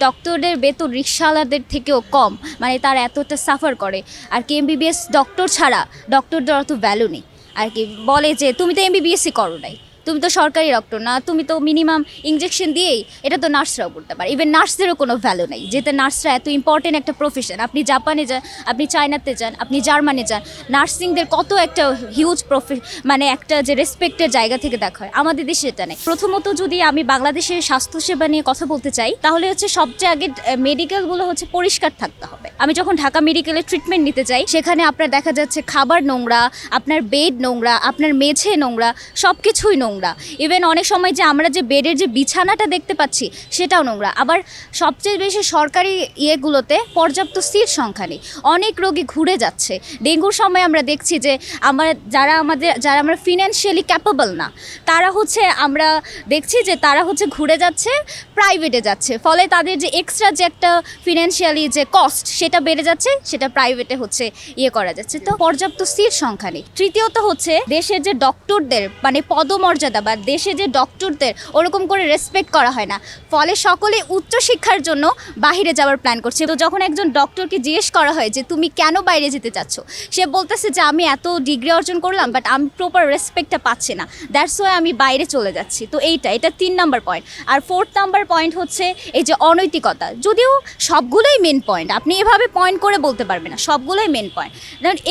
ডক্টরদের বেতন রিক্সাওয়ালাদের থেকেও কম মানে তারা এতটা সাফার করে। আর কি এমবিবিএস ডক্টর ছাড়া ডক্টরদের অত ভ্যালু নেই। আর কি বলে যে, তুমি তো এমবিবিএসই করো নাই। তুমি তো সরকারি ডক্টর না, তুমি তো মিনিমাম ইঞ্জেকশন দিয়েই এটা তো নার্সরাও করতে পারে। ইভেন নার্সদেরও কোনো ভ্যালু নেই যেতে নার্সরা এত ইম্পর্টেন্ট একটা প্রফেশন আপনি জাপানে যান, আপনি চায়নাতে যান, আপনি জার্মানে যান, নার্সিংদের কত একটা হিউজ প্রফে মানে একটা যে রেসপেক্টের জায়গা থেকে দেখা হয়, আমাদের দেশে এটা নেই। প্রথমত যদি আমি বাংলাদেশের স্বাস্থ্যসেবা নিয়ে কথা বলতে চাই, তাহলে হচ্ছে সবচেয়ে আগে মেডিকেলগুলো হচ্ছে পরিষ্কার থাকতে হবে। আমি যখন ঢাকা মেডিকেলে ট্রিটমেন্ট নিতে যাই, সেখানে আপনার দেখা যাচ্ছে খাবার নোংরা, আপনার বেড নোংরা, আপনার মেঝে নোংরা সব কিছুই নোংরা। ইভেন অনেক সময় যে আমরা যে বেডের যে বিছানাটা দেখতে পাচ্ছি, সেটাও নোংরা। আবার সবচেয়ে বেশি সরকারি ইয়েগুলোতে পর্যাপ্ত সিট সংখ্যা নেই। অনেক রোগী ঘুরে যাচ্ছে। ডেঙ্গুর সময় আমরা দেখছি যে আমরা যারা আমাদের, যারা আমরা ফিনান্সিয়ালি ক্যাপেবল না, তারা হচ্ছে আমরা দেখছি যে তারা হচ্ছে ঘুরে যাচ্ছে প্রাইভেটে যাচ্ছে। ফলে তাদের যে এক্সট্রা যে একটা ফিনান্সিয়ালি যে কস্ট সেটা বেড়ে যাচ্ছে, সেটা প্রাইভেটে হচ্ছে ইয়ে করা যাচ্ছে। তো পর্যাপ্ত সিট সংখ্যা নেই। তৃতীয়ত হচ্ছে, দেশের যে ডক্টরদের মানে পদমর্যাদা বা দেশে যে ডক্টরদের ওরকম করে রেসপেক্ট করা হয় না। ফলে সকলে উচ্চশিক্ষার জন্য বাইরে যাওয়ার প্ল্যান করছে। তো যখন একজন ডক্টরকে জিজ্ঞেস করা হয় যে, তুমি কেন বাইরে যেতে চাচ্ছ? সে বলতেছে যে, আমি এত ডিগ্রি অর্জন করলাম বাট আমি প্রপার রেসপেক্টটা পাচ্ছি না। দ্যাটস ওয়াই আমি বাইরে চলে যাচ্ছি। তো এইটা, এটা তিন নাম্বার পয়েন্ট আর ফোর্থ নাম্বার পয়েন্ট হচ্ছে, এই যে অনৈতিকতা। যদিও সবগুলোই মেন পয়েন্ট আপনি এভাবে পয়েন্ট করে বলতে পারবে না। সবগুলোই মেন পয়েন্ট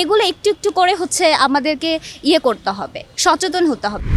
এগুলো একটু একটু করে হচ্ছে আমাদেরকে ইয়ে করতে হবে, সচেতন হতে হবে।